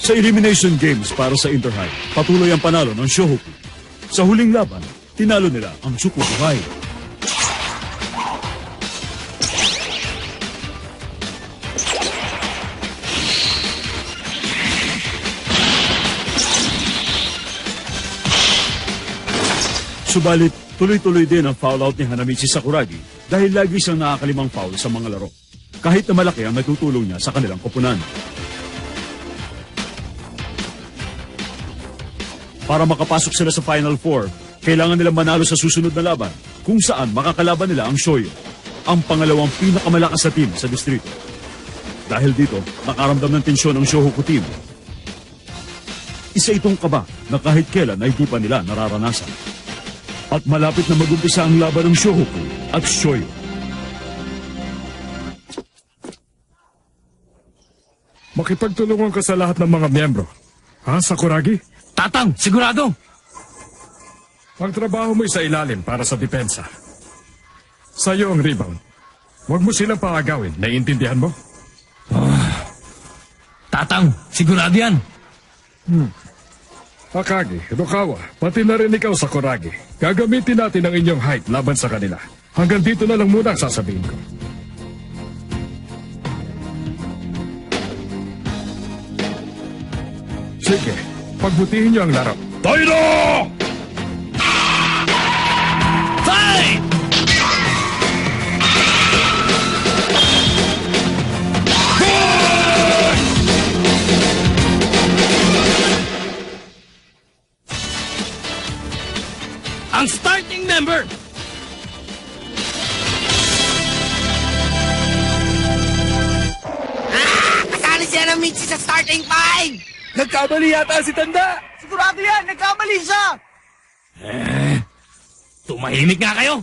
Sa Elimination Games para sa Interhigh, patuloy ang panalo ng Shohoku. Sa huling laban, tinalo nila ang Tsukubuhay. Subalit, tuloy-tuloy din ang foul out ni Hanamichi Sakuragi dahil lagi siyang nakakalimang foul sa mga laro. Kahit na malaki ang natutulong niya sa kanilang koponan. Para makapasok sila sa Final Four, kailangan nilang manalo sa susunod na laban kung saan makakalaban nila ang Shoyo, ang pangalawang pinakamalakas na team sa distrito. Dahil dito, nakaramdam ng tensyon ang Shohoku team. Isa itong kaba na kahit kailan ay di pa nila nararanasan. At malapit na magumpisa ang laban ng Shohoku at Shoyo. Makipagtulungan ka sa lahat ng mga miyembro. Ha, Sakuragi? Tatang, sigurado! Ang trabaho mo sa ilalim para sa depensa. Sa'yo ang rebound. Huwag mo silang paagawin. Naiintindihan mo? Tatang, sigurado yan! Akagi, Rukawa, pati na rin ikaw Sakuragi. Gagamitin natin ang inyong height laban sa kanila. Hanggang dito na lang muna ang sasabihin ko. Sige, pagbutihin niyo ang laro. Tayo Fight! Ang starting member! Kasali siya ng Michi sa starting five! Nagkamali yata si Tanda! Sigurado yan! Nagkamali siya! Tumahimik nga kayo!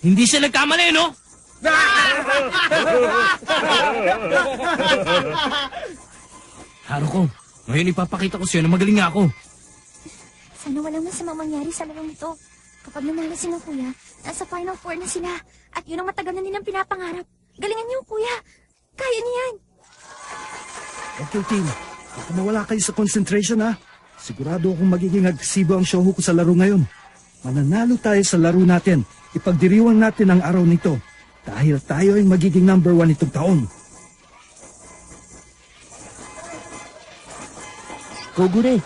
Hindi siya nagkamali, no? Haruko, ngayon ipapakita ko sa'yo na magaling nga ako. Sana walang masamang mangyari sa larong ito. Kapag nanalo si ng kuya, nasa Final Four na sila. At yun ang matagal na nilang pinapangarap. Galingan niyo, kuya. Kaya niyo yan. Okay, team. Baka mawala kayo sa concentration, ha? Sigurado akong magiging agresibo ang show ko sa laro ngayon. Mananalo tayo sa laro natin. Ipagdiriwang natin ang araw nito. Dahil tayo ay magiging number one itong taon. Kogure,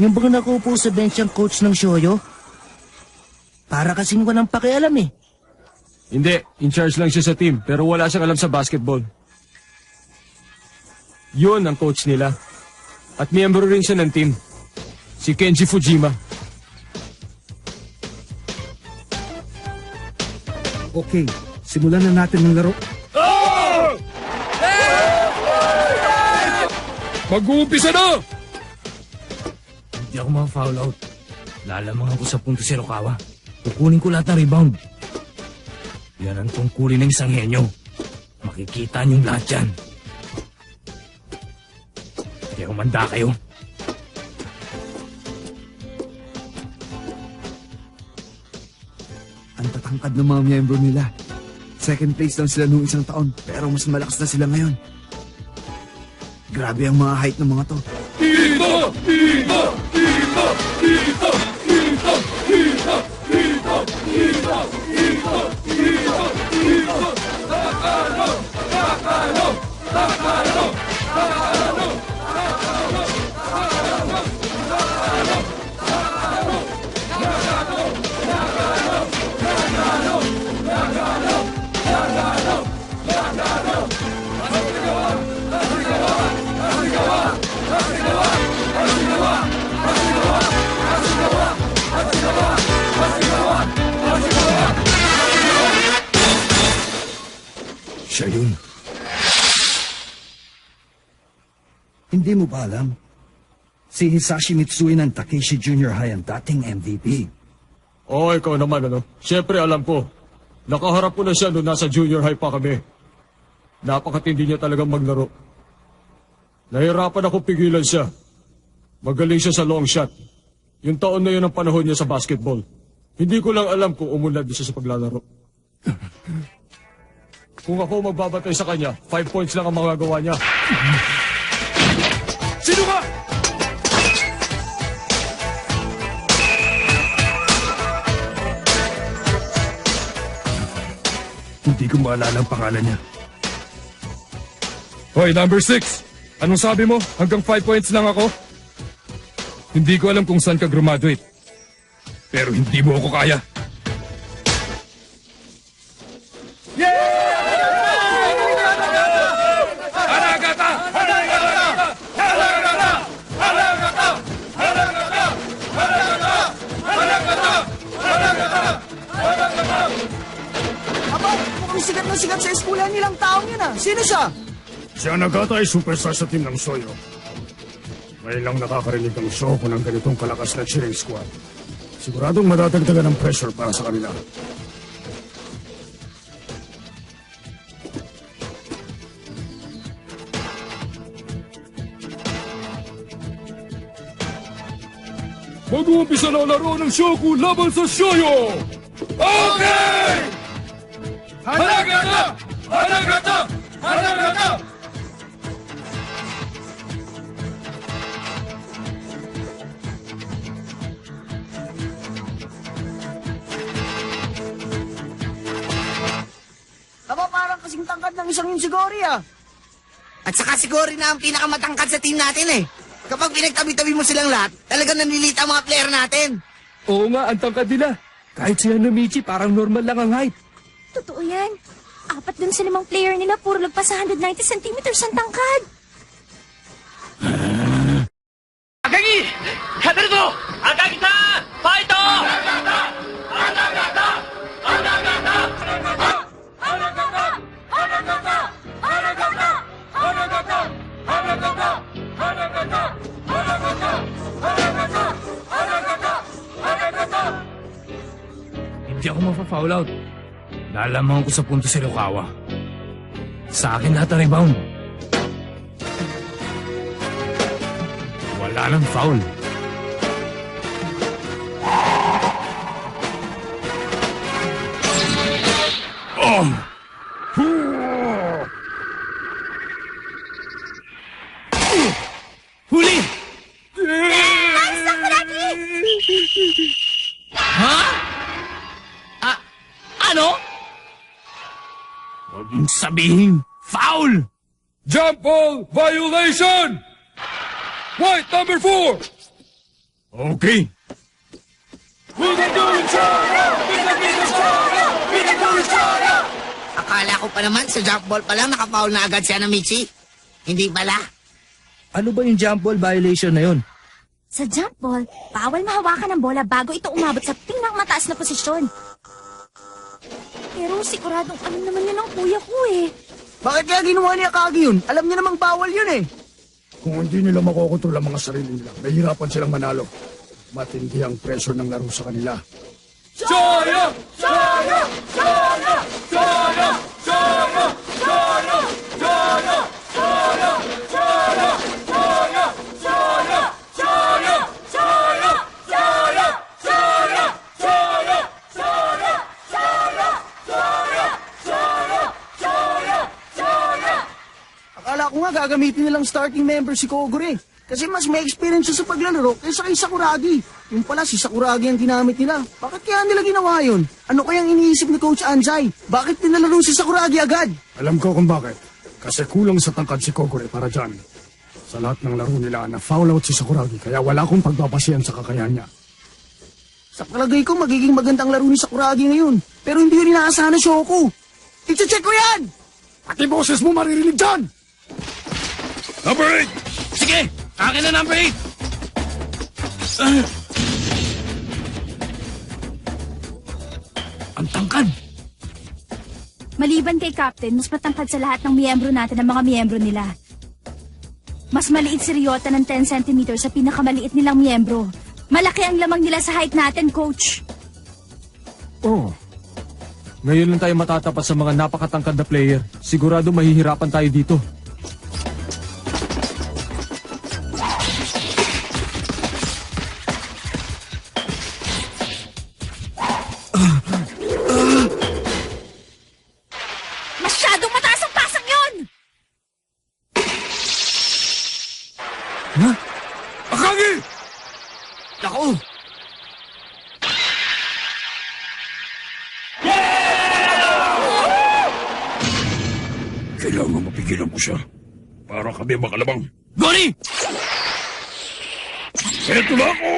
yung bang nakaupo sa bench ang coach ng Shoyo? Para kasing walang pakialam eh. Hindi, in charge lang siya sa team, pero wala siyang alam sa basketball. Yun ang coach nila. At miyembro rin siya ng team. Si Kenji Fujima. Okay, simulan na natin ang laro. Mag-uumpisa na! Hindi ako ma-foul out. Lalamang ako sa punto si Rokawa. Kukunin ko lahat ng rebound. Yan ang tungkulin ng isang henyo. Makikita niyong lahat yan. Kaya umanda kayo. Ang tatangkad ng mga miyembro nila. Second place lang sila noong isang taon, pero mas malakas na sila ngayon. Grabe ang mga height ng mga to. Siya Hindi mo ba alam? Si Hisashi Mitsui ng Takeshi Junior High ang dating MVP. Oo, ikaw naman, ano? Siyempre, alam ko. Nakaharap ko na siya noong nasa junior high pa kami. Napakatindi niya talagang maglaro. Nahirapan ako pigilan siya. Magaling siya sa long shot. Yung taon na yun ang panahon niya sa basketball. Hindi ko lang alam kung umunlad siya sa paglalaro. kung ako magbabatay sa kanya, five points lang ang magagawa niya. Hindi ko maalala ang pangalan niya. Hoy, number six! Anong sabi mo? Hanggang five points lang ako? Hindi ko alam kung saan ka graduate. Pero hindi mo ako kaya. Aba, Sino siya? Siya Nagata ay superstar sa team ng Soyo. Ngayon lang nakakarinig ng show ko ng ganitong kalakas na cheering squad. Siguradong madadagdagan ng pressure para sa kanila. Mag-uumpisa na ang laro ng Shoku laban sa Shoyo! Okay! Hanagata! Hanagata! Aba, parang kasing tangkad ng isang yun siguri ah. At saka siguro na ang pinakamatangkad sa team natin eh. Kapag pinagtabi-tabi mo silang lahat, talagang nanlilita ang mga player natin. Oo nga, ang tangkad nila. Kahit si Hanamichi, parang normal lang ang height. Totoo yan. Apat dun sa limang player nila, puro lagpas sa 190 centimeters ang tangkad. Ko sa punto si Rukawa. Sa akin lahat ang rebound. Wala nang foul. Sabihin, foul! Jump ball violation! White number four! Okay. Akala ko pa naman sa jump ball pa lang nakapaul na agad si Anamichi. Hindi pala. Ano ba yung jump ball violation na yun? Sa jump ball, bawal mahawakan ng bola bago ito umabot sa pinakamataas na posisyon. Pero siguradong alam naman yun ng kuya ko eh. Bakit kaya ginawa niya Akagi yun? Alam niya namang bawal yun eh. Kung hindi nila makokontrol ang mga sarili nila, mahirapan silang manalo. Matindi ang pressure ng laro sa kanila. Shoyo! Shoyo! Shoyo! Shoyo! Shoyo! Shoyo! Shoyo! Gagamitin nilang starting member si Kogure. Kasi mas may experience sa paglalaro kaysa kay Sakuragi. Yung pala si Sakuragi ang ginamit nila. Bakit kaya nila ginawa yun? Ano kayang iniisip ni Coach Anzai? Bakit nilalaro si Sakuragi agad? Alam ko kung bakit. Kasi kulang sa tangkad si Kogure para dyan. Sa lahat ng laro nila na foul out si Sakuragi kaya wala akong pagbabasihan sa kakayahan niya. Sa palagay ko, magiging magandang laro ni Sakuragi ngayon. Pero hindi yun inaasahan ng Shoko. I-check ko yan! Pati boses mo maririnig dyan! Number 8! Sige! Akin na number 8! Ang tangkad! Maliban kay Captain, mas matangkad sa lahat ng miyembro natin ang mga miyembro nila. Mas maliit si Ryota ng 10 cm sa pinakamaliit nilang miyembro. Malaki ang lamang nila sa height natin, Coach. Oh. Ngayon lang tayo matatapat sa mga napakatangkad na player. Sigurado mahihirapan tayo dito. Makalabang. Gori! Eto na ako!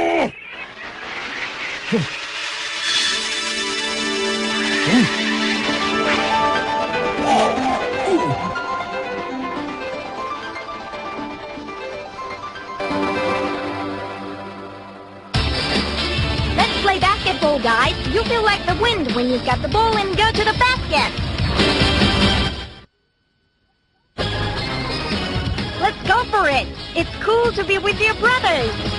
Let's play basketball, guys. You feel like the wind when you've got the ball and go to the basket. It. It's cool to be with your brothers.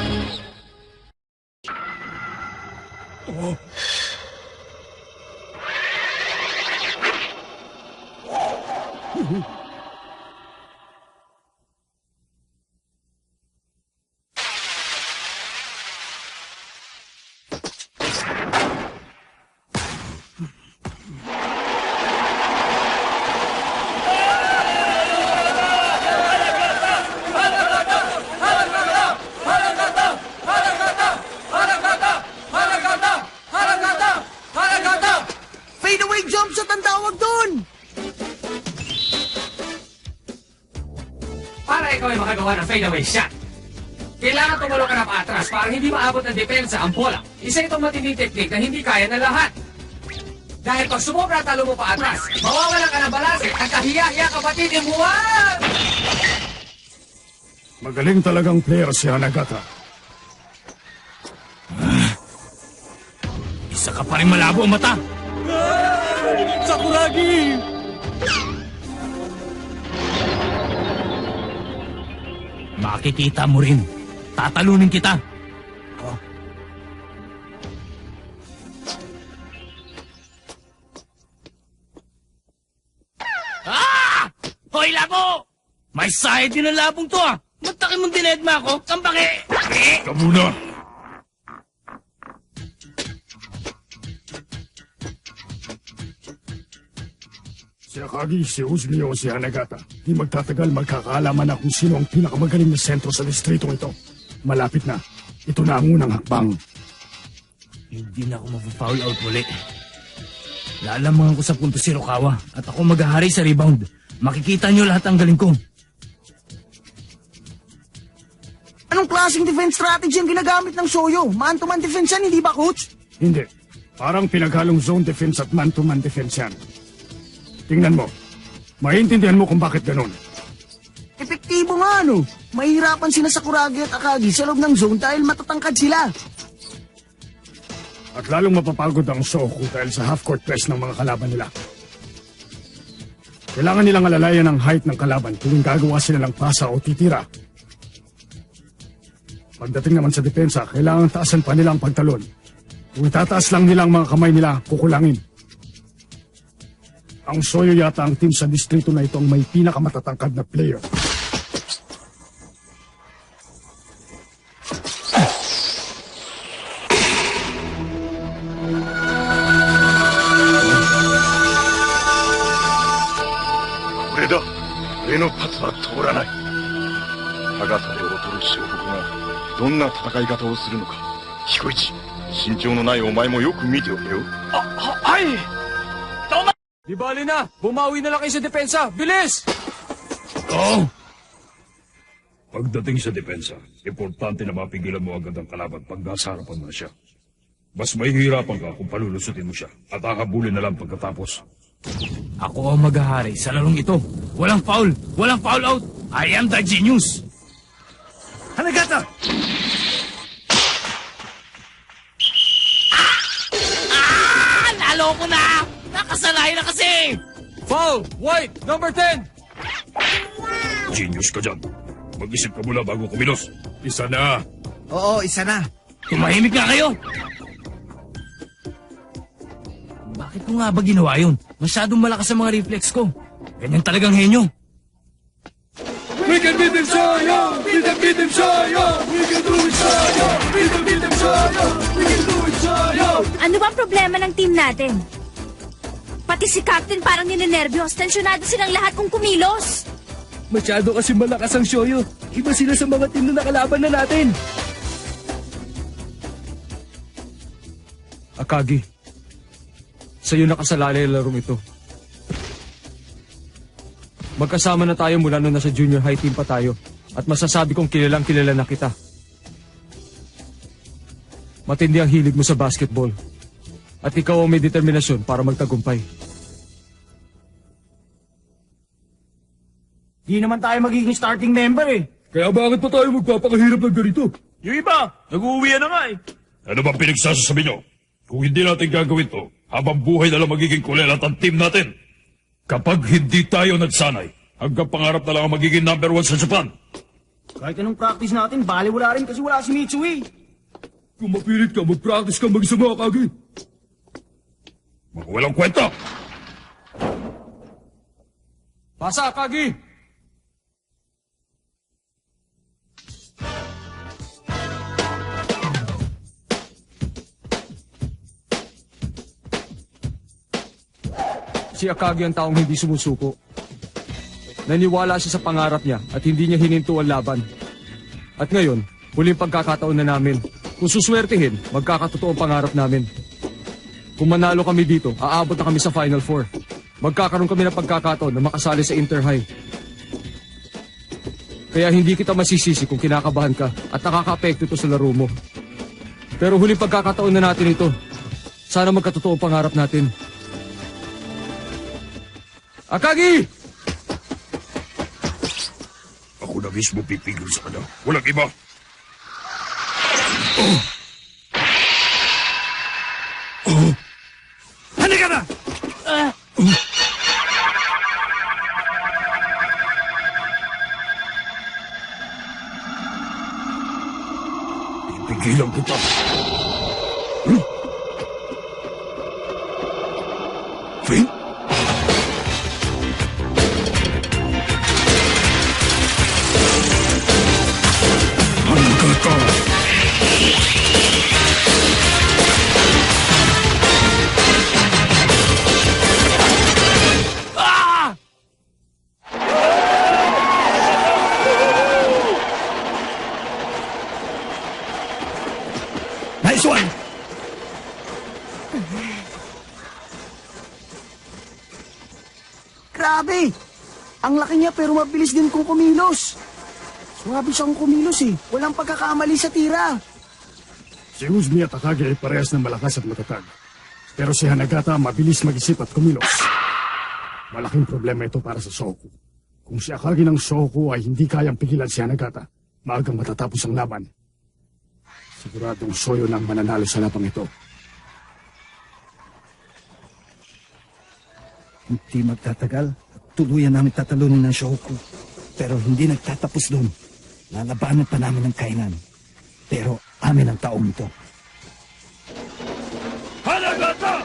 Fadeaway shot. Kailangan tumalo ka na paatras para hindi maabot ng depensa ang bola. Isa itong matinding teknik na hindi kaya ng lahat. Dahil pag sumobra talo mo paatras, mawawala ka ng balanse at kahiya-hiya kapatid imuwan! Magaling talagang player si Hanagata. Isa ka pa rin malabo ang mata. Sakuragi! Makikita mo rin. Tatalunin kita. Ah! Hoy, labo! May side din ang labong to ah! Mataki mong dinedma ako, kambaki! Ka muna! Si Akagi, si Uzumi o si Hanagata. Di magtatagal magkakaalaman na kung sino ang pinakamagaling na sentro sa distritong ito. Malapit na. Ito na ang unang hakbang. Hindi na ako mapafoul out muli. Lalamangan ko sa punto si Rokawa at ako maghahari sa rebound. Makikita niyo lahat ang galing ko. Anong klaseng defense strategy ang ginagamit ng Soyo? Man-to-man defense yan, hindi ba, coach? Hindi. Parang pinaghalong zone defense at man-to-man defense yan. Tingnan mo. Maintindihan mo kung bakit ganun. Epektibo nga, no? Mahirapan sila sa Kuragi at Akagi sa loob ng zone dahil matatangkad sila. At lalong mapapagod ang Soku dahil sa half-court press ng mga kalaban nila. Kailangan nilang alalayan ang height ng kalaban tuwing gagawa sila ng pasa o titira. Pagdating naman sa depensa, kailangan taasan pa nila ang pagtalon. Kung itataas lang nila ang mga kamay nila, kukulangin. Ang Soyo yata ang team sa distrito na ito ang may pinakamatatangkad na player. 俺だ俺のパスは通らない歯がさで劣る小国がどんな戦い方をするのか彦一身長のないお前もよく見ておけよ Di bali na! Bumawi na lang kayo sa depensa! Bilis! Oo! Pagdating sa depensa, importante na mapigilan mo agad ang kalaban pag nasa harapan mo na siya. Mas mahihirapan ka kung palulusutin mo siya at akabulin na lang pagkatapos. Ako ang maghahari sa larong ito. Walang foul! Walang foul out! I am the genius! Hanagata! Ah! Nalo ko na! Nakasalay na kasi! Foul! White! Number 10! Genius ka dyan. Mag-isip ka muna bago kumilos. Isa na. Oo, isa na. Tumahimik nga kayo! Bakit ko nga ba ginawa yun? Masyadong malakas ang mga reflex ko. Ganyan talagang henyo. We can beat them Soyo! We can beat them Soyo! We can do it Soyo! We can beat them Soyo! We can do it Soyo! Ano ba ang problema ng team natin? Pati si Captain parang ninenervyos. Tensyonado silang lahat kung kumilos. Masyado kasi malakas ang Shoyo. Iba sila sa mga team na nakalaban na natin. Akagi, sa'yo nakasalalay ang larong ito. Magkasama na tayo mula nung nasa junior high team pa tayo. At masasabi kong kilalang kilala na kita. Matindi ang hilig mo sa basketball. At ikaw ang may determinasyon para magtagumpay. Di naman tayo magiging starting member eh. Kaya bakit pa tayo magpapakahirap ng ganito? Yung iba, nag-uwi na nga eh. Ano bang pinagsasasabi nyo? Kung hindi natin gagawin to, habang buhay na lang magiging kulelat ang team natin. Kapag hindi tayo nagsanay, hanggang pangarap na lang ang magiging number one sa Japan. Kahit anong practice natin, bali wala rin kasi wala si Mitsui. Kung mapilit ka, mag-practice ka mag-isa mga kagi. Mga walang kwenta! Pasa, Kagi! Si Akagi ang taong hindi sumusuko. Naniwala siya sa pangarap niya at hindi niya hininto ang laban. At ngayon, huling pagkakataon na namin. Kung suswertihin, magkakatotoo ang pangarap namin. Kung manalo kami dito, aabot na kami sa Final Four. Magkakaroon kami ng pagkakataon na makasali sa Inter-High. Kaya hindi kita masisisi kung kinakabahan ka at nakaka-apekto ito sa laro mo. Pero huling pagkakataon na natin ito. Sana magkatotoo ang pangarap natin. Akagi! Ako na mismo pipigil sa kanya. Walang iba. Halika Pipigilan kita. Hmm? Grabe! Ang laki niya pero mabilis din kung kumilos. Swabe siyang kumilos eh. Walang pagkakamali sa tira. Si Uzmi at Akagi ay parehas ng malakas at matatag. Pero si Hanagata mabilis mag-isip at kumilos. Malaking problema ito para sa Soku. Kung si Akagi ng Soku ay hindi kayang pigilan si Hanagata, maagang matatapos ang laban. Siguradong Soyo nang mananalo sa lapang ito. Hindi magtatagal at tuluyan namin tatalunin ng Shohoku. Pero hindi nagtatapos doon. Lalabanan pa namin ng kainan. Pero amin ang taong ito. Hanagata!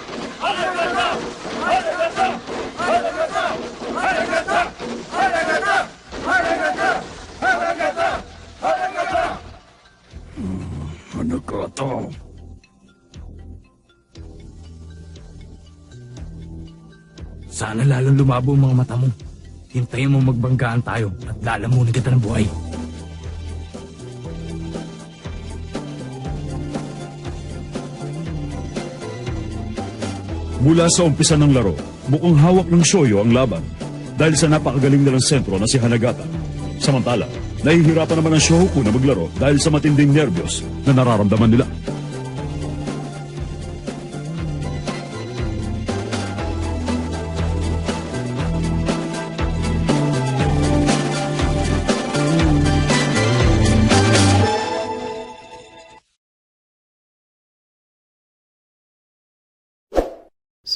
Sana lalong lumabo ang mga mata mo. Hintayin mo magbanggaan tayo at lalamunin kita ng buhay. Mula sa umpisa ng laro, mukhang hawak ng Shoyo ang laban dahil sa napakagaling nilang sentro na si Hanagata. Samantala, nahihirapan naman ang Shohoku na maglaro dahil sa matinding nervyos na nararamdaman nila.